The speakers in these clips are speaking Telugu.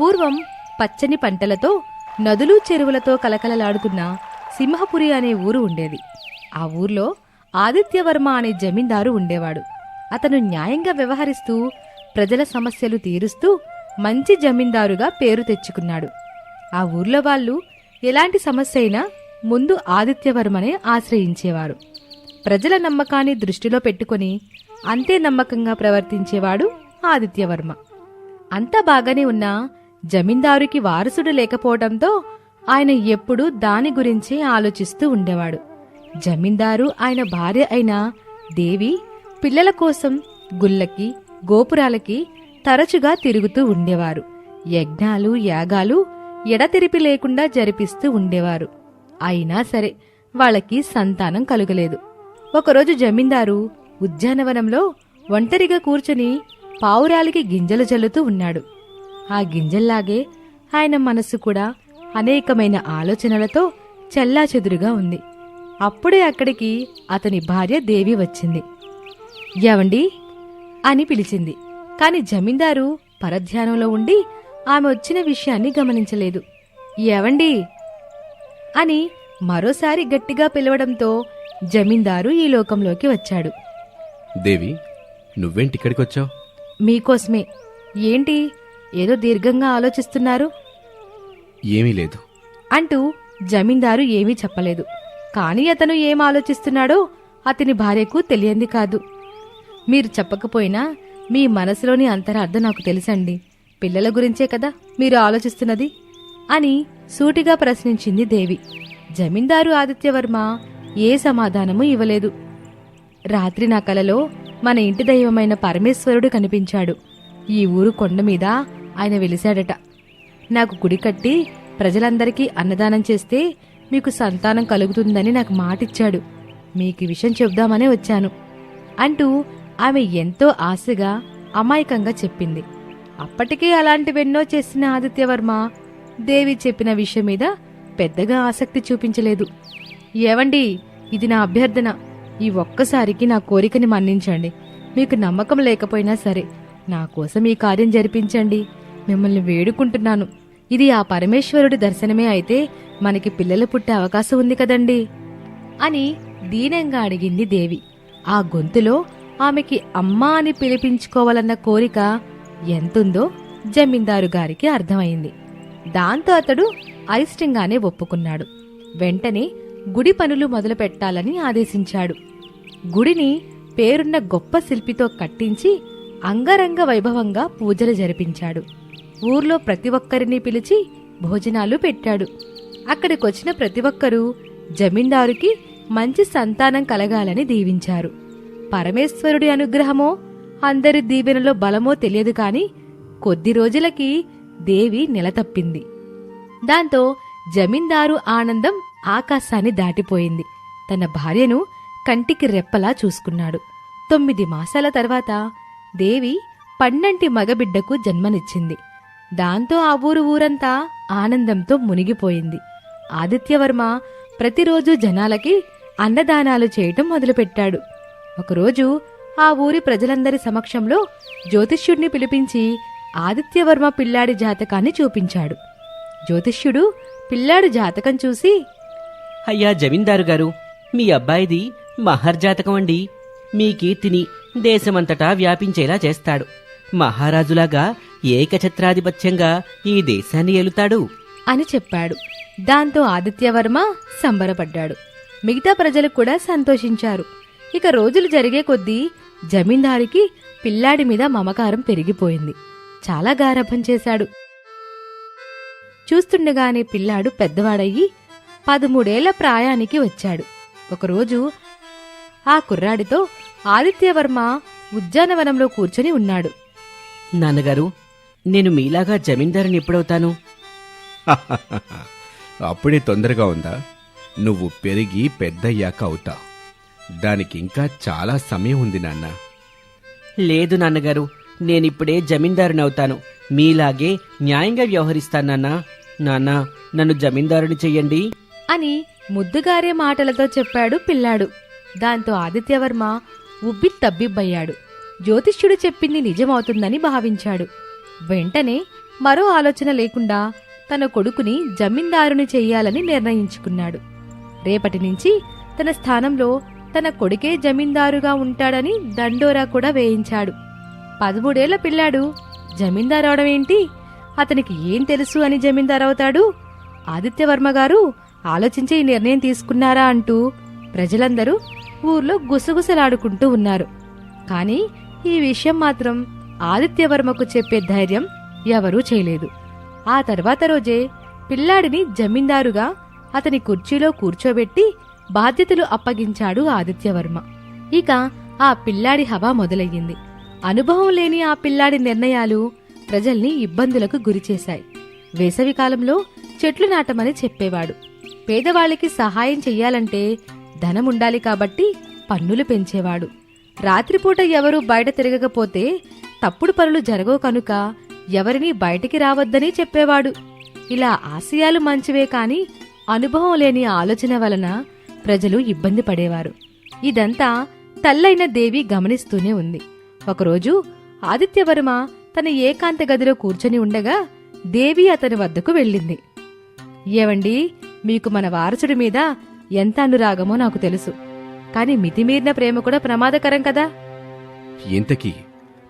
పూర్వం పచ్చని పంటలతో నదులు చెరువులతో కలకలలాడుతున్న సింహపురి అనే ఊరు ఉండేది. ఆ ఊర్లో ఆదిత్యవర్మ అనే జమీందారు ఉండేవాడు. అతను న్యాయంగా వ్యవహరిస్తూ ప్రజల సమస్యలు తీరుస్తూ మంచి జమీందారుగా పేరు తెచ్చుకున్నాడు. ఆ ఊర్లో వాళ్ళు ఎలాంటి సమస్య అయినా ముందు ఆదిత్యవర్మనే ఆశ్రయించేవారు. ప్రజల నమ్మకాన్ని దృష్టిలో పెట్టుకొని అంతే నమ్మకంగా ప్రవర్తించేవాడు ఆదిత్యవర్మ. అంతా బాగానే ఉన్నా జమీందారుకి వారసుడు లేకపోవడంతో ఆయన ఎప్పుడూ దాని గురించే ఆలోచిస్తూ ఉండేవాడు. జమీందారు ఆయన భార్య అయిన దేవి పిల్లల కోసం గుళ్ళకి గోపురాలకి తరచుగా తిరుగుతూ ఉండేవారు. యజ్ఞాలు యాగాలు ఎడతెరిపి లేకుండా జరిపిస్తూ ఉండేవారు. అయినా సరే వాళ్ళకి సంతానం కలుగలేదు. ఒకరోజు జమీందారు ఉద్యానవనంలో ఒంటరిగా కూర్చుని పావురాలికి గింజలు జల్లుతూ ఉన్నాడు. ఆ గింజల్లాగే ఆయన మనస్సు కూడా అనేకమైన ఆలోచనలతో చెల్లాచెదురుగా ఉంది. అప్పుడే అక్కడికి అతని భార్య దేవి వచ్చింది. ఎవండి అని పిలిచింది. కాని జమీందారు పరధ్యానంలో ఉండి ఆమె వచ్చిన విషయాన్ని గమనించలేదు. ఎవండి అని మరోసారి గట్టిగా పిలవడంతో జమీందారు ఈ లోకంలోకి వచ్చాడు. దేవి నువ్వేంటి ఇక్కడికి వచ్చావు? మీకోసమే. ఏంటి? ఏదో దీర్ఘంగా ఆలోచిస్తున్నారు? ఏమీ లేదు. అంటూ జమీందారు ఏమీ చెప్పలేదు. కాని అతను ఏం ఆలోచిస్తున్నాడో అతని భార్యకు తెలియంది కాదు. మీరు చెప్పకపోయినా మీ మనసులోని అంతరార్థం నాకు తెలుసండి. పిల్లల గురించే కదా మీరు ఆలోచిస్తున్నది? అని సూటిగా ప్రశ్నించింది దేవి. జమీందారు ఆదిత్యవర్మ ఏ సమాధానము ఇవ్వలేదు. రాత్రి నా కలలో మన ఇంటి దైవమైన పరమేశ్వరుడు కనిపించాడు. ఈ ఊరు కొండ మీద ఆయన వెలిశాడట. నాకు గుడి కట్టి ప్రజలందరికీ అన్నదానం చేస్తే మీకు సంతానం కలుగుతుందని నాకు మాటిచ్చాడు. మీకు విషయం చెబుదామనే వచ్చాను. అంటూ ఆమె ఎంతో ఆశగా అమాయకంగా చెప్పింది. అప్పటికే అలాంటివెన్నో చేసిన ఆదిత్యవర్మ దేవి చెప్పిన విషయం మీద పెద్దగా ఆసక్తి చూపించలేదు. ఏవండి ఇది నా అభ్యర్థన. ఈ ఒక్కసారికి నా కోరికని మన్నించండి. మీకు నమ్మకం లేకపోయినా సరే నా కోసం ఈ కార్యం జరిపించండి. మిమ్మల్ని వేడుకుంటున్నాను. ఇది ఆ పరమేశ్వరుడి దర్శనమే అయితే మనకి పిల్లలు పుట్టే అవకాశం ఉంది కదండి? అని దీనంగా అడిగింది దేవి. ఆ గొంతులో ఆమెకి అమ్మా అని పిలిపించుకోవాలన్న కోరిక ఎంతుందో జమీందారు గారికి అర్థమైంది. దాంతో అతడు అయిష్టంగానే ఒప్పుకున్నాడు. వెంటనే గుడి పనులు మొదలు పెట్టాలని ఆదేశించాడు. గుడిని పేరున్న గొప్ప శిల్పితో కట్టించి అంగరంగ వైభవంగా పూజలు జరిపించాడు. ఊర్లో ప్రతి ఒక్కరిని పిలిచి భోజనాలు పెట్టాడు. అక్కడికొచ్చిన ప్రతి ఒక్కరూ జమీందారుకి మంచి సంతానం కలగాలని దీవించారు. పరమేశ్వరుడి అనుగ్రహమో అందరి దీవెనలో బలమో తెలియదు కాని కొద్ది రోజులకి దేవి నెలతప్పింది. దాంతో జమీందారు ఆనందం ఆకాశాన్ని దాటిపోయింది. తన భార్యను కంటికి రెప్పలా చూసుకున్నాడు. తొమ్మిది మాసాల తర్వాత దేవి పన్నంటి మగబిడ్డకు జన్మనిచ్చింది. దాంతో ఆ ఊరు ఊరంతా ఆనందంతో మునిగిపోయింది. ఆదిత్యవర్మ ప్రతిరోజు జనాలకి అన్నదానాలు చేయటం మొదలుపెట్టాడు. ఒకరోజు ఆ ఊరి ప్రజలందరి సమక్షంలో జ్యోతిష్యుడిని పిలిపించి ఆదిత్యవర్మ పిల్లాడి జాతకాన్ని చూపించాడు. జ్యోతిష్యుడు పిల్లాడు జాతకం చూసి అయ్యా జమీందారు గారు మీ అబ్బాయిది మహర్జాతకం అండి. మీ కీర్తిని దేశమంతటా వ్యాపించేలా చేస్తాడు. మహారాజులాగా ఏకఛత్రాధిపత్యంగా ఈ దేశాన్ని ఏలుతాడు. అని చెప్పాడు. దాంతో ఆదిత్యవర్మ సంబరపడ్డాడు. మిగతా ప్రజలు కూడా సంతోషించారు. ఇక రోజులు జరిగే కొద్దీ జమీందారికి పిల్లాడి మీద మమకారం పెరిగిపోయింది. చాలా గారభం చేశాడు. చూస్తుండగానే పిల్లాడు పెద్దవాడయ్యి పదమూడేళ్ళ ప్రాయానికి వచ్చాడు. ఒకరోజు ఆ కుర్రాడితో ఆదిత్యవర్మ ఉద్యానవనంలో కూర్చొని ఉన్నాడు. నాన్నగారు నేను మీలాగా జమీందారుని ఎప్పుడవుతాను? అప్పుడే తొందరగా ఉందా? నువ్వు పెరిగి పెద్దయ్యాక అవుతా. దానికి ఇంకా చాలా సమయం ఉంది నాన్న. లేదు నాన్నగారు నేనిప్పుడే జమీందారుని అవుతాను. మీలాగే న్యాయంగా వ్యవహరిస్తాను నాన్న. నాన్న నన్ను జమీందారుని చెయ్యండి. అని ముద్దుగారే మాటలతో చెప్పాడు పిల్లాడు. దాంతో ఆదిత్యవర్మ ఉబ్బి తబ్బిబ్బయ్యాడు జ్యోతిష్యుడు చెప్పింది నిజమవుతుందని భావించాడు. వెంటనే మరో ఆలోచన లేకుండా తన కొడుకుని జమీందారుని చేయాలని నిర్ణయించుకున్నాడు. రేపటి నుంచి తన స్థానంలో తన కొడుకే జమీందారుగా ఉంటాడని దండోరా కూడా వేయించాడు. పదమూడేళ్ళ పిల్లాడు జమీందారు అవడం ఏంటి? అతనికి ఏం తెలుసు అని జమీందారు అవుతాడు? ఆదిత్యవర్మ గారు ఆలోచించి ఈ నిర్ణయం తీసుకున్నారా అంటూ ప్రజలందరూ ఊర్లో గుసగుసలాడుకుంటూ ఉన్నారు. కానీ ఈ విషయం మాత్రం ఆదిత్యవర్మకు చెప్పే ధైర్యం ఎవరూ చేయలేదు. ఆ తర్వాత రోజే పిల్లాడిని జమీందారుగా అతని కుర్చీలో కూర్చోబెట్టి బాధ్యతలు అప్పగించాడు ఆదిత్యవర్మ. ఇక ఆ పిల్లాడి హవా మొదలయ్యింది. అనుభవం లేని ఆ పిల్లాడి నిర్ణయాలు ప్రజల్ని ఇబ్బందులకు గురిచేశాయి. వేసవికాలంలో చెట్లు నాటమని చెప్పేవాడు. పేదవాళ్ళకి సహాయం చెయ్యాలంటే ధనం ఉండాలి కాబట్టి పన్నులు పెంచేవాడు. రాత్రిపూట ఎవరూ బయట తిరగకపోతే తప్పుడు పనులు జరగవు కనుక ఎవరినీ బయటికి రావద్దని చెప్పేవాడు. ఇలా ఆశయాలు మంచివే కాని అనుభవం లేని ఆలోచన వలన ప్రజలు ఇబ్బంది పడేవారు. ఇదంతా తల్లైన దేవి గమనిస్తూనే ఉంది. ఒకరోజు ఆదిత్యవర్మ తన ఏకాంత గదిలో కూర్చొని ఉండగా దేవి అతని వద్దకు వెళ్ళింది. ఏవండి మీకు మన వారసుడి మీద ఎంత అనురాగమో నాకు తెలుసు. కాని మితిమీరిన ప్రేమ కూడా ప్రమాదకరం కదా? ఇంతకీ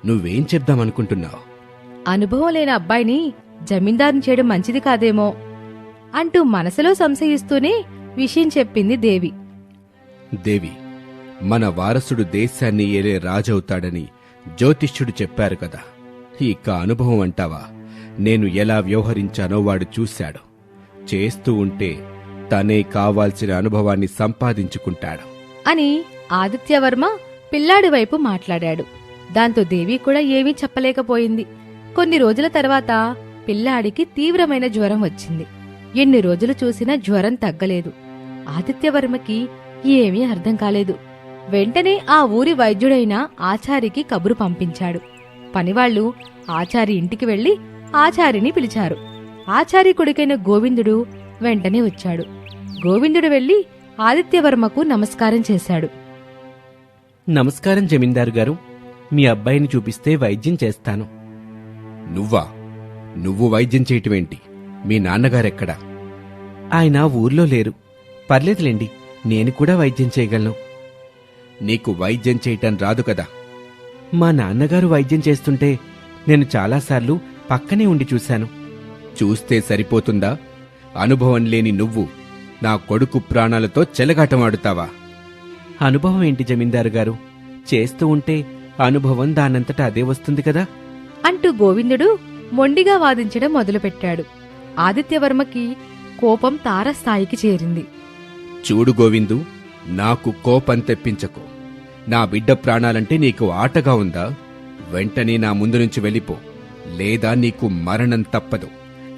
నువ్వేం చెప్దామనుకుంటున్నావు? అనుభవం లేని అబ్బాయిని జమీందారుని చేయడం మంచిది కాదేమో అంటూ మనసులో సంశయిస్తూనే విషయం చెప్పింది దేవి. దేవి మన వారసుడు దేశాన్ని ఏలే రాజవుతాడని జ్యోతిష్యుడు చెప్పారు కదా. ఇక అనుభవం అంటావా? నేను ఎలా వ్యవహరించానో వాడు చూశాడు. చేస్తూ ఉంటే తనే కావాల్సిన అనుభవాన్ని సంపాదించుకుంటాడు. అని ఆదిత్యవర్మ పిల్లాడి వైపు మాట్లాడాడు. దాంతో దేవి కూడా ఏమీ చెప్పలేకపోయింది. కొన్ని రోజుల తర్వాత పిల్లాడికి తీవ్రమైన జ్వరం వచ్చింది. ఎన్ని రోజులు చూసినా జ్వరం తగ్గలేదు. ఆదిత్యవర్మకి ఏమీ అర్థం కాలేదు. వెంటనే ఆ ఊరి వైద్యుడైన ఆచారికి కబురు పంపించాడు. పనివాళ్ళు ఆచారి ఇంటికి వెళ్ళి ఆచారిని పిలిచారు. ఆచారి కొడుకైన గోవిందుడు వెంటనే వచ్చాడు. గోవిందుడు వెళ్ళి ఆదిత్యవర్మకు నమస్కారం చేశాడు. నమస్కారం జమీందారు గారు. మీ అబ్బాయిని చూపిస్తే వైద్యం చేస్తాను. నువ్వా? నువ్వు వైద్యం చేయటమేంటి? మీ నాన్నగారెక్కడా? ఆయన ఊర్లో లేరు. పర్లేదులేండి నేను కూడా వైద్యం చేయగలను. నీకు వైద్యం చేయటం రాదు కదా? మా నాన్నగారు వైద్యం చేస్తుంటే నేను చాలాసార్లు పక్కనే ఉండి చూశాను. చూస్తే సరిపోతుందా? అనుభవం లేని నువ్వు నా కొడుకు ప్రాణాలతో చెలగాటమాడుతావా? అనుభవం ఏంటి జమీందారు గారు? చేస్తూ ఉంటే అనుభవం దానంతట అదే వస్తుంది కదా? అంటూ గోవిందుడు మొండిగా వాదించడం మొదలుపెట్టాడు. ఆదిత్యవర్మకి కోపం తారస్థాయికి చేరింది. చూడు గోవిందు నాకు కోపం తెప్పించకు. నా బిడ్డ ప్రాణాలంటే నీకు ఆటగా ఉందా? వెంటనే నా ముందు నుంచి వెళ్ళిపో. లేదా నీకు మరణం తప్పదు.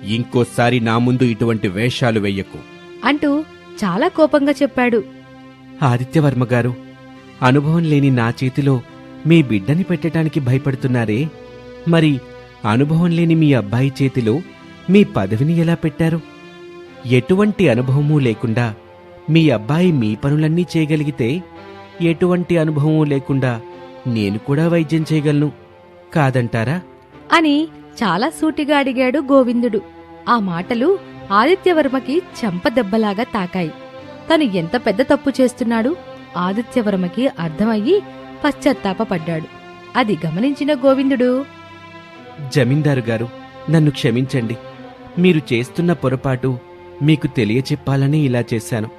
ఇంకోసారి నా ముందు ఇటువంటి వేషాలు వెయ్యకు అంటూ చాలా కోపంగా చెప్పాడు. ఆదిత్యవర్మ గారు అనుభవం లేని నా చేతిలో మీ బిడ్డని పెట్టడానికి భయపడుతున్నారే? మరి అనుభవం లేని మీ అబ్బాయి చేతిలో మీ పదవిని ఎలా పెట్టారు? ఎటువంటి అనుభవమూ లేకుండా మీ అబ్బాయి మీ పనులన్నీ చేయగలిగితే ఎటువంటి అనుభవమూ లేకుండా నేను కూడా వైద్యం చేయగలను కాదంటారా? అని చాలా సూటిగా అడిగాడు గోవిందుడు. ఆ మాటలు ఆదిత్యవర్మకి చెంపదెబ్బలాగా తాకాయి. తను ఎంత పెద్ద తప్పు చేస్తున్నాడు? ఆదిత్యవర్మకి అర్థమయ్యి పశ్చాత్తాపపడ్డాడు అది గమనించిన గోవిందుడు. జమీందారు గారు నన్ను క్షమించండి. మీరు చేస్తున్న పొరపాటు మీకు తెలియచెప్పాలని ఇలా చేశాను.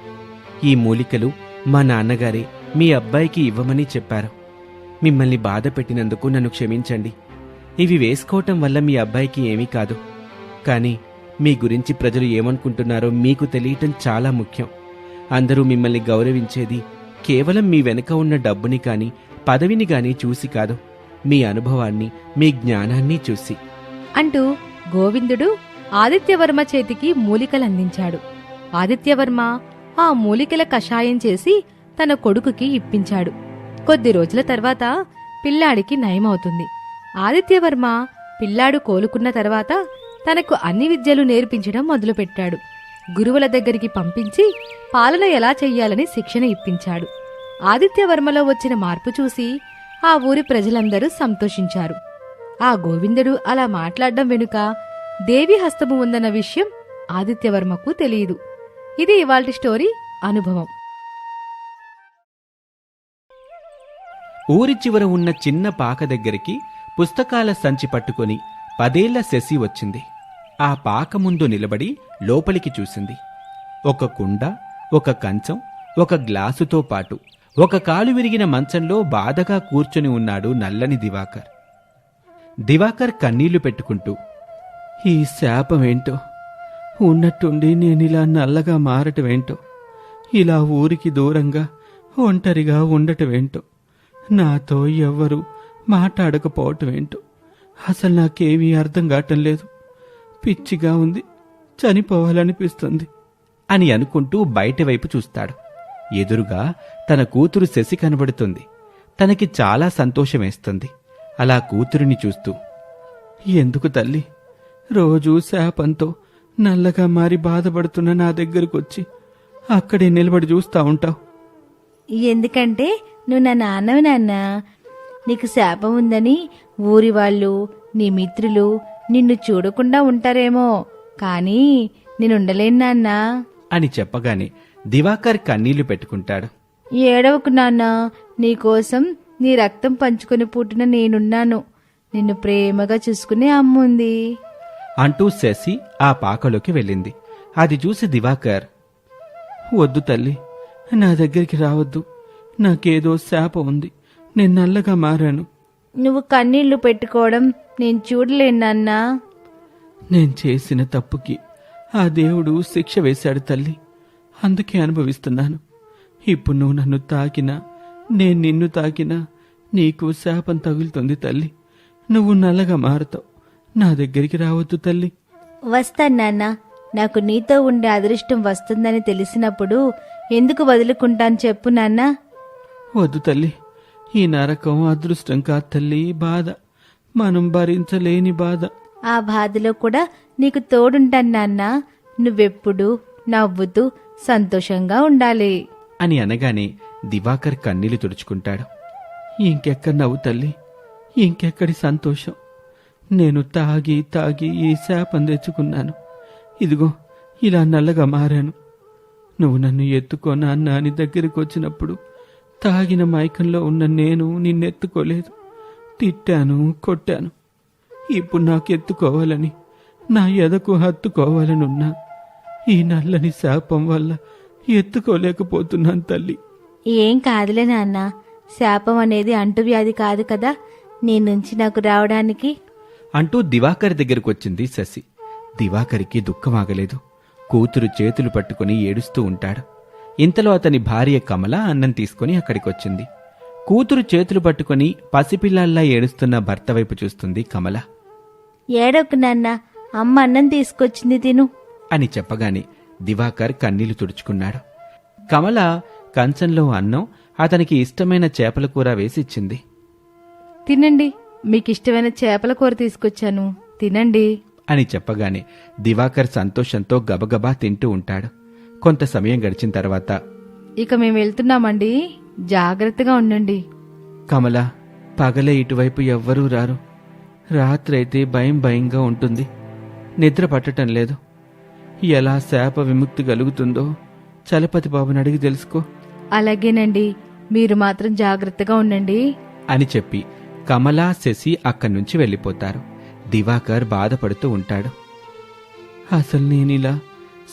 ఈ మూలికలు మా నాన్నగారే మీ అబ్బాయికి ఇవ్వమని చెప్పారు. మిమ్మల్ని బాధ పెట్టినందుకు నన్ను క్షమించండి. ఇవి వేసుకోవటం వల్ల మీ అబ్బాయికి ఏమీ కాదు. కానీ మీ గురించి ప్రజలు ఏమనుకుంటున్నారో మీకు తెలియటం చాలా ముఖ్యం. అందరూ మిమ్మల్ని గౌరవించేది కేవలం మీ వెనుక ఉన్న డబ్బుని కానీ పదవిని కానీ చూసి కాదు. మీ అనుభవాన్ని మీ జ్ఞానాన్ని చూసి. అంటూ గోవిందుడు ఆదిత్యవర్మ చేతికి మూలికలందించాడు. ఆదిత్యవర్మ ఆ మూలికల కషాయం చేసి తన కొడుకుకి ఇప్పించాడు. కొద్ది రోజుల తర్వాత పిల్లాడికి నయమవుతుంది. ఆదిత్యవర్మ పిల్లాడు కోలుకున్న తర్వాత తనకు అన్ని విద్యలు నేర్పించడం మొదలుపెట్టాడు. గురువుల దగ్గరికి పంపించి పాలన ఎలా చెయ్యాలని శిక్షణ ఇప్పించాడు. ఆదిత్యవర్మలో వచ్చిన మార్పు చూసి ఆ ఊరి ప్రజలందరూ సంతోషించారు. ఆ గోవిందుడు అలా మాట్లాడడం వెనుక దేవి హస్తము ఉందన్న విషయం ఆదిత్యవర్మకు తెలియదు. ఇది ఇవాల్టి స్టోరీ అనుభవం. ఊరి చివర ఉన్న చిన్న పాక దగ్గరికి పుస్తకాల సంచి పట్టుకొని పదేళ్ళ శశి వచ్చింది. ఆ పాక ముందు నిలబడి లోపలికి చూసింది. ఒక కుండ ఒక కంచం ఒక గ్లాసుతో పాటు ఒక కాలు విరిగిన మంచంలో బాధగా కూర్చొని ఉన్నాడు నల్లని దివాకర్. దివాకర్ కన్నీళ్ళు పెట్టుకుంటూ ఈ శాపమేంటో? ఉన్నట్టుండి నేనిలా నల్లగా మారటమేంటో? ఇలా ఊరికి దూరంగా ఒంటరిగా ఉండటమేంటో? నాతో ఎవ్వరూ మాట్లాడకపోవటమేంటో? అసలు నాకేమీ అర్థం కావటం లేదు. పిచ్చిగా ఉంది. చనిపోవాలనిపిస్తుంది. అని అనుకుంటూ బయట వైపు చూస్తాడు. ఎదురుగా తన కూతురు శశి కనబడుతుంది. తనకి చాలా సంతోషమేస్తుంది. అలా కూతురిని చూస్తూ ఎందుకు తల్లి? రోజూ శాపంతో నల్లగా మారి బాధపడుతున్న నా దగ్గరకొచ్చి అక్కడే నిలబడి చూస్తా ఉంటావు. ఎందుకంటే నువ్వు నా నాన్నవి నాన్న. నీకు శాపం ఉందని ఊరి వాళ్ళు నీ మిత్రులు నిన్ను చూడకుండా ఉంటారేమో కానీ నేను ఉండలేను నాన్న. అని చెప్పగానే దివాకర్ కన్నీళ్ళు పెట్టుకుంటాడు. ఏడవకు నాన్న నీకోసం నీ రక్తం పంచుకొని పుట్టిన నేనున్నాను. నిన్ను ప్రేమగా చూసుకునే అమ్ముంది. అంటూ శశి ఆ పాకలోకి వెళ్ళింది. అది చూసి దివాకర్ వద్దు తల్లి నా దగ్గరికి రావద్దు. నాకేదో శాపం ఉంది. నేను నల్లగా మారాను. నువ్వు కన్నీళ్ళు పెట్టుకోవడం నేను చూడలేను నాన్నా. నేను చేసిన తప్పుకి ఆ దేవుడు శిక్ష వేశాడు తల్లి. అందుకే అనుభవిస్తున్నాను. ఇప్పుడు నువ్వు నన్ను తాకినా నేను నిన్ను తాకినా నీకు శాపం తగులుతుంది తల్లి. నువ్వు నల్లగా మారుతావు. నా దగ్గరికి రావద్దు తల్లి. వస్తాను నాకు నీతో ఉండే అదృష్టం వస్తుందని తెలిసినప్పుడు ఎందుకు వదులుకుంటాను చెప్పు నాన్న. వద్దు తల్లి. ఈ నరకం అదృష్టం కా తల్లి బాధ. మనం భరించలేని బాధ. ఆ బాధలో కూడా నీకు తోడుంటాను నాన్న. నువ్వెప్పుడు నవ్వుతూ సంతోషంగా ఉండాలి. అని అనగానే దివాకర్ కన్నీళ్ళు తుడుచుకుంటాడు. ఇంకెక్కడ నవ్వు తల్లి? ఇంకెక్కడి సంతోషం? నేను తాగి తాగి ఈ శాపం తెచ్చుకున్నాను. ఇదిగో ఇలా నల్లగా మారాను. నువ్వు నన్ను ఎత్తుకో నాన్న అని దగ్గరికి వచ్చినప్పుడు తాగిన మైకంలో ఉన్న నేను నిన్నెత్తుకోలేదు. తిట్టాను కొట్టాను. ఇప్పుడు నాకు ఎత్తుకోవాలని నా ఎదకు హత్తుకోవాలని ఉన్నా ఈ నల్లని శాపం వల్ల ఎత్తుకోలేకపోతున్నాను తల్లి. ఏం కాదులే నాన్న. శాపం అనేది అంటువ్యాధి కాదు కదా. నీ నుంచి నాకు రావడానికి. అంటూ దివాకర్ దగ్గరకు వచ్చింది శశి. దివాకర్కి దుఃఖమాగలేదు కూతురు చేతులు పట్టుకుని ఏడుస్తూ ఉంటాడు. ఇంతలో అతని భార్య కమల అన్నం తీసుకుని అక్కడికొచ్చింది. కూతురు చేతులు పట్టుకుని పసిపిల్లల్లా ఏడుస్తున్న భర్త వైపు చూస్తుంది కమల. ఏడొక నాన్న అమ్మ అన్నం తీసుకొచ్చింది తిను. అని చెప్పగానే దివాకర్ కన్నీళ్ళు తుడుచుకున్నాడు. కమల కంచంలో అన్నం అతనికి ఇష్టమైన చేపల కూర వేసిచ్చింది. తినండి మీకు ఇష్టమైన చేపల కూర తీసుకొచ్చాను. తినండి. అని చెప్పగానే దివాకర్ సంతోషంతో గబగబా తింటూ ఉంటాడు. కొంత సమయం గడిచిన తర్వాత ఇక మేము వెళ్తున్నామండి. జాగ్రత్తగా ఉండండి. కమల పగలే ఇటువైపు ఎవ్వరూ రారు. రాత్రైతే భయం భయంగా ఉంటుంది. నిద్ర పట్టటం లేదు. ఎలా శాప విముక్తి కలుగుతుందో చలపతి బాబుని అడిగి తెలుసుకో. అలాగేనండి. మీరు మాత్రం జాగ్రత్తగా ఉండండి. అని చెప్పి కమలా శశి అక్కడి నుంచి వెళ్ళిపోతారు. దివాకర్ బాధపడుతూ ఉంటాడు. అసలు నేనిలా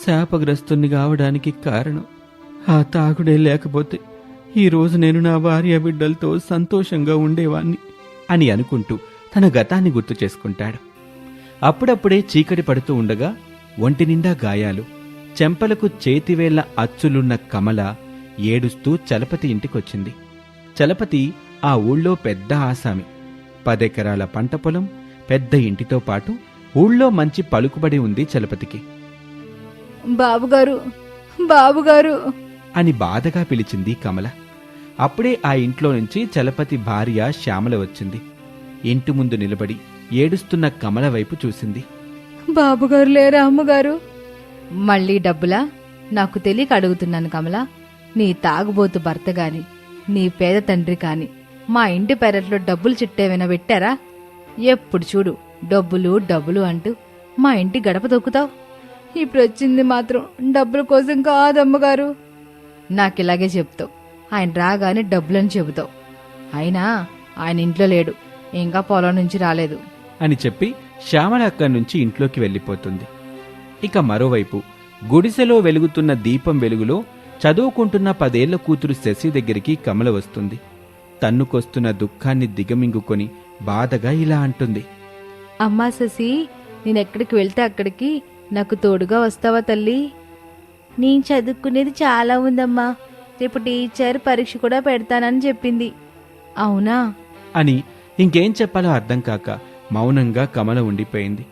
శాపగ్రస్తుని కావడానికి కారణం. ఆ తాగుడే లేకపోతే ఈ రోజు నేను నా భార్య బిడ్డలతో సంతోషంగా ఉండేవాణ్ణి అని అనుకుంటూ తన గతాన్ని గుర్తు చేసుకుంటాడు. అప్పుడప్పుడే చీకటి పడుతూ ఉండగా ఒంటి నిండా గాయాలు చెంపలకు చేతివేళ్ళ అచ్చులున్న కమల ఏడుస్తూ చలపతి ఇంటికొచ్చింది. చలపతి ఆ ఊళ్ళో పెద్ద ఆసామి. పదెకరాల పంట పొలం పెద్ద ఇంటితో పాటు ఊళ్ళో మంచి పలుకుబడి ఉంది చలపతికి. బాబుగారు బాబుగారు. అని బాధగా పిలిచింది కమల. అప్పుడే ఆ ఇంట్లో నుంచి చలపతి భార్య శ్యామల వచ్చింది. ఇంటి ముందు నిలబడి ఏడుస్తున్న కమల వైపు చూసింది. బాబుగారు లేరా అమ్మగారు? మళ్ళీ డబ్బులా? నాకు తెలియక అడుగుతున్నాను కమల. నీ తాగుబోతు భర్త గాని నీ పేద తండ్రి కాని మా ఇంటి పెరట్లో డబ్బులు చిట్టేమైనా పెట్టారా? ఎప్పుడు చూడు డబ్బులు డబ్బులు అంటూ మా ఇంటి గడప దొక్కుతావు ఇప్పుడు వచ్చింది మాత్రం డబ్బుల కోసం కాదమ్మగారు నాకిలాగే చెప్తావు. ఆయన రాగానే డబ్బులని చెబుతావు. అయినా ఆయన ఇంట్లో లేడు. ఇంకా పొలం నుంచి రాలేదు. అని చెప్పి శ్యామల అక్కడి నుంచి ఇంట్లోకి వెళ్ళిపోతుంది. ఇక మరోవైపు గుడిసెలో వెలుగుతున్న దీపం వెలుగులో చదువుకుంటున్న పదేళ్ళ కూతురు శశి దగ్గరికి కమల వస్తుంది. తన్నుకొస్తున్న దుఃఖాన్ని దిగమింగుకొని బాధగా ఇలా అంటుంది. అమ్మా శశి నేనెక్కడికి వెళ్తే అక్కడికి నాకు తోడుగా వస్తావా తల్లి? నేను చదువుకునేది చాలా ఉందమ్మా. రేపు టీచర్ పరీక్ష కూడా పెడతానని చెప్పింది. అవునా? అని ఇంకేం చెప్పాలో అర్థం కాక మౌనంగా కమల ఉండిపోయింది.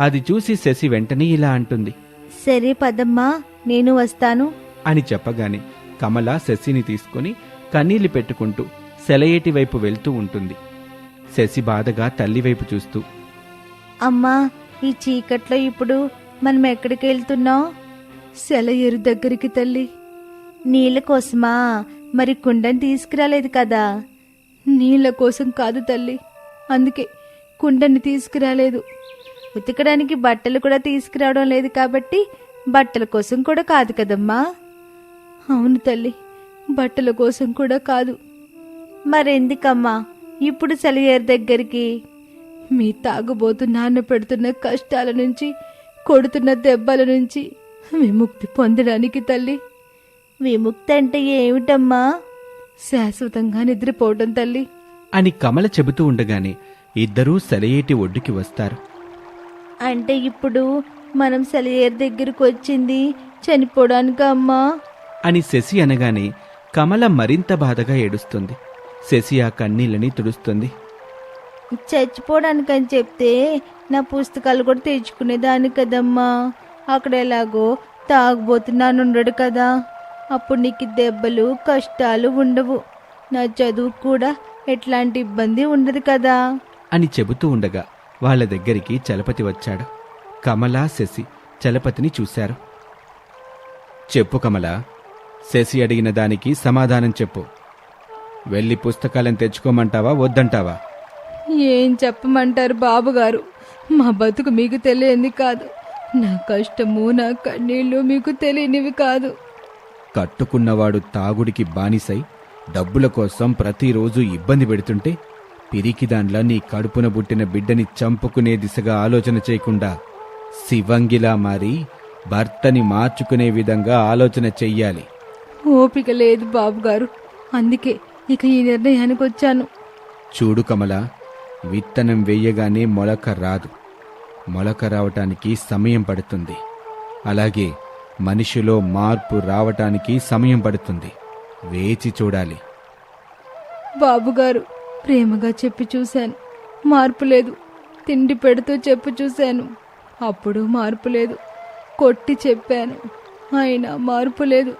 అది చూసి శశి వెంటనే ఇలా అంటుంది. సరే పదమ్మా నేను వస్తాను. అని చెప్పగానే కమల శశిని తీసుకుని కన్నీళ్ళు పెట్టుకుంటూ సెలయేటి వైపు వెళ్తూ ఉంటుంది. శశి బాధగా తల్లి వైపు చూస్తూ అమ్మా ఈ చీకట్లో ఇప్పుడు మనం ఎక్కడికి వెళ్తున్నాం? సెలయేరు దగ్గరికి తల్లి. నీళ్ళ కోసమా? మరి కుండని తీసుకురాలేదు కదా? నీళ్ళ కోసం కాదు తల్లి. అందుకే కుండని తీసుకురాలేదు. ఉతకడానికి బట్టలు కూడా తీసుకురావడం లేదు కాబట్టి బట్టల కోసం కూడా కాదు కదమ్మా. అవును తల్లి బట్టల కోసం కూడా కాదు. మరెందుకమ్మా? ఇప్పుడు సెలయేరు దగ్గరికి. మీ తాగుబోతు నాన్న పెడుతున్న కష్టాల నుంచి కొడుతున్న దెబ్బల నుంచి విముక్తి పొందడానికి తల్లి. విముక్తి అంటే ఏమిటమ్మా? శాశ్వతంగా నిద్రపోవటం తల్లి. అని కమల చెబుతూ ఉండగానే ఇద్దరూ సెలయేటి ఒడ్డుకి వస్తారు. అంటే ఇప్పుడు మనం సెలయేరు దగ్గరకు వచ్చింది చనిపోవడానికి అమ్మా? అని శశి అనగానే కమల మరింత బాధగా ఏడుస్తుంది. శశి ఆ కన్నీళ్ళని తుడుస్తుంది. చచ్చిపోవడానికని చెప్తే నా పుస్తకాలు కూడా తెచ్చుకునేదాన్ని కదమ్మా. అక్కడ ఎలాగో తాగుబోతున్నాను ఉండడు కదా. అప్పుడు నీకు దెబ్బలు కష్టాలు ఉండవు. నా చదువు కూడా ఎట్లాంటి ఇబ్బంది ఉండదు కదా. అని చెబుతూ ఉండగా వాళ్ళ దగ్గరికి చలపతి వచ్చాడు. కమలా శశి చలపతిని చూశారు. చెప్పు కమల శశి అడిగిన దానికి సమాధానం చెప్పు. వెళ్ళి పుస్తకాలను తెచ్చుకోమంటావా వద్దంటావా? ఏం చెప్పమంటారు బాబుగారు? మా బతుకు మీకు తెలియంది కాదు. నా కష్టము నా కన్నీళ్ళు మీకు తెలియనివి కాదు. కట్టుకున్నవాడు తాగుడికి బానిసై డబ్బుల కోసం ప్రతిరోజు ఇబ్బంది పెడుతుంటే పిరికిదాన్లా నీ కడుపున పుట్టిన బిడ్డని చంపుకునే దిశగా ఆలోచన చేయకుండా శివంగిలా మారి భర్తని మార్చుకునే విధంగా ఆలోచన చెయ్యాలి. ఓపిక లేదు బాబుగారు. అందుకే ఇక ఈ నిర్ణయానికి వచ్చాను చూడు కమల విత్తనం వేయగానే మొలక రాదు. మొలక రావటానికి సమయం పడుతుంది. అలాగే మనిషిలో మార్పు రావటానికి సమయం పడుతుంది. వేచి చూడాలి. బాబుగారు ప్రేమగా చెప్పి చూశాను. మార్పు లేదు. తిండి పెడుతూ చెప్పి చూశాను. అప్పుడు మార్పు లేదు. కొట్టి చెప్పాను. అయినా మార్పు లేదు.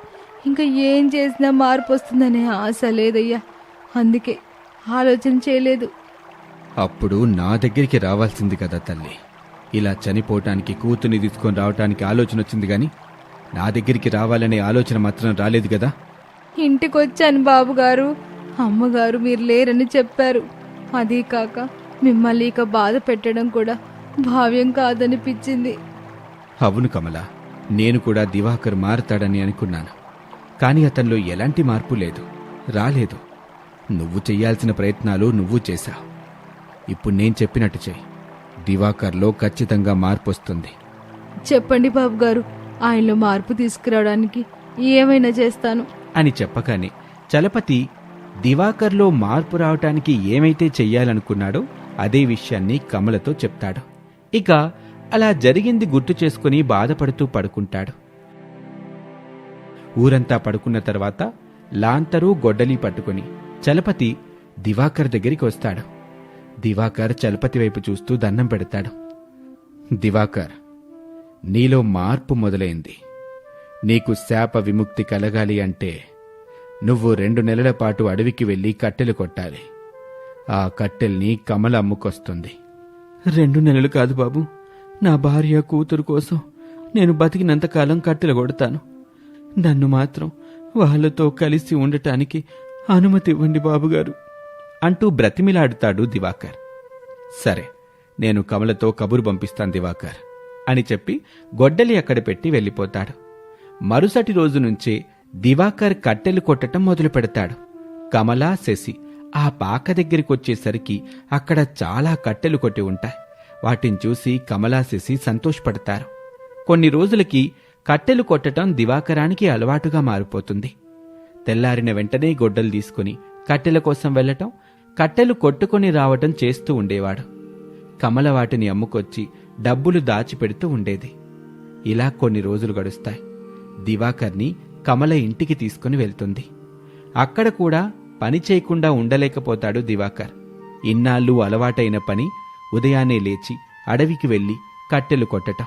ఇంకా ఏం చేసినా మార్పు వస్తుందనే ఆశ లేదయ్యా. అందుకే ఆలోచన చేయలేదు. అప్పుడు నా దగ్గరికి రావాల్సింది కదా తల్లి. ఇలా చనిపోవటానికి కూతుని తీసుకొని రావటానికి ఆలోచన వచ్చింది గాని నా దగ్గరికి రావాలనే ఆలోచన మాత్రం రాలేదు కదా? ఇంటికి వచ్చాను బాబుగారు. అమ్మగారు మీరు లేరని చెప్పారు. అదీ కాక మిమ్మల్ని ఇక బాధ పెట్టడం కూడా భావ్యం కాదనిపించింది. అవును కమల నేను కూడా దివాకర్ మారతాడని అనుకున్నాను. కానీ అతనిలో ఎలాంటి మార్పు లేదు రాలేదు. నువ్వు చెయ్యాల్సిన ప్రయత్నాలు నువ్వు చేశావు. ఇప్పుడు నేను చెప్పినట్టు చెయ్యి. దివాకర్లో ఖచ్చితంగా మార్పు వస్తుంది. చెప్పండి బాబుగారు ఆయనలో మార్పు తీసుకురావడానికి ఏమైనా చేస్తాను. అని చెప్పగానే చలపతి దివాకర్లో మార్పు రావటానికి ఏమైతే చెయ్యాలనుకున్నాడో అదే విషయాన్ని కమలతో చెప్తాడు. ఇక అలా జరిగింది గుర్తు చేసుకుని బాధపడుతూ పడుకుంటాడు. ఊరంతా పడుకున్న తర్వాత లాంతరూ గొడ్డలి పట్టుకుని చలపతి దివాకర్ దగ్గరికి వస్తాడు. దివాకర్ చలపతి వైపు చూస్తూ దండం పెడతాడు. దివాకర్ నీలో మార్పు మొదలైంది. నీకు శాప విముక్తి కలగాలి అంటే నువ్వు రెండు నెలల పాటు అడవికి వెళ్ళి కట్టెలు కొట్టాలి. ఆ కట్టెల్ని కమల అమ్ముకొస్తుంది. రెండు నెలలు కాదు బాబు. నా భార్య కూతురు కోసం నేను బతికినంతకాలం కట్టెలు కొడతాను. నన్ను మాత్రం వాళ్ళతో కలిసి ఉండటానికి అనుమతి ఇవ్వండి బాబుగారు. అంటూ బ్రతిమిలాడుతాడు దివాకర్. సరే నేను కమలతో కబురు పంపిస్తాను దివాకర్ అని చెప్పి గొడ్డలి అక్కడ పెట్టి వెళ్ళిపోతాడు. మరుసటి రోజు నుంచే దివాకర్ కట్టెలు కొట్టటం మొదలు పెడతాడు. కమల శశి ఆ పాక దగ్గరికి వచ్చేసరికి అక్కడ చాలా కట్టెలు కొట్టి ఉంటాయి. వాటిని చూసి కమలా శశి సంతోషపడతారు. కొన్ని రోజులకి కట్టెలు కొట్టటం దివాకరానికి అలవాటుగా మారిపోతుంది. తెల్లారిన వెంటనే గొడ్డలు తీసుకుని కట్టెల కోసం వెళ్ళటం కట్టెలు కొట్టుకొని రావటం చేస్తూ ఉండేవాడు. కమల వాటిని అమ్ముకొచ్చి డబ్బులు దాచిపెడుతూ ఉండేది. ఇలా కొన్ని రోజులు గడుస్తాయి. దివాకర్ని కమల ఇంటికి తీసుకుని వెళ్తుంది. అక్కడ కూడా పని చేయకుండా ఉండలేకపోతాడు దివాకర్. ఇన్నాళ్ళు అలవాటైన పని ఉదయాన్నే లేచి అడవికి వెళ్ళి కట్టెలు కొట్టటం.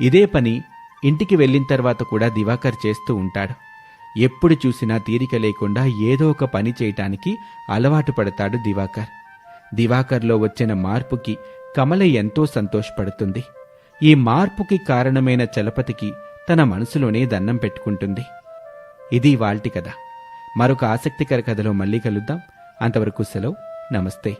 ఇదే పని ఇంటికి వెళ్ళిన తర్వాత కూడా దివాకర్ చేస్తూ ఉంటాడు. ఎప్పుడు చూసినా తీరిక లేకుండా ఏదో ఒక పని చేయటానికి అలవాటు పడతాడు దివాకర్. దివాకర్లో వచ్చిన మార్పుకి కమల ఎంతో సంతోషపడుతుంది. ఈ మార్పుకి కారణమైన చలపతికి తన మనసులోనే దండం పెట్టుకుంటుంది. ఇది వాల్టి కథ. మరొక ఆసక్తికర కథలో మళ్ళీ కలుద్దాం. అంతవరకు సెలవు. నమస్తే.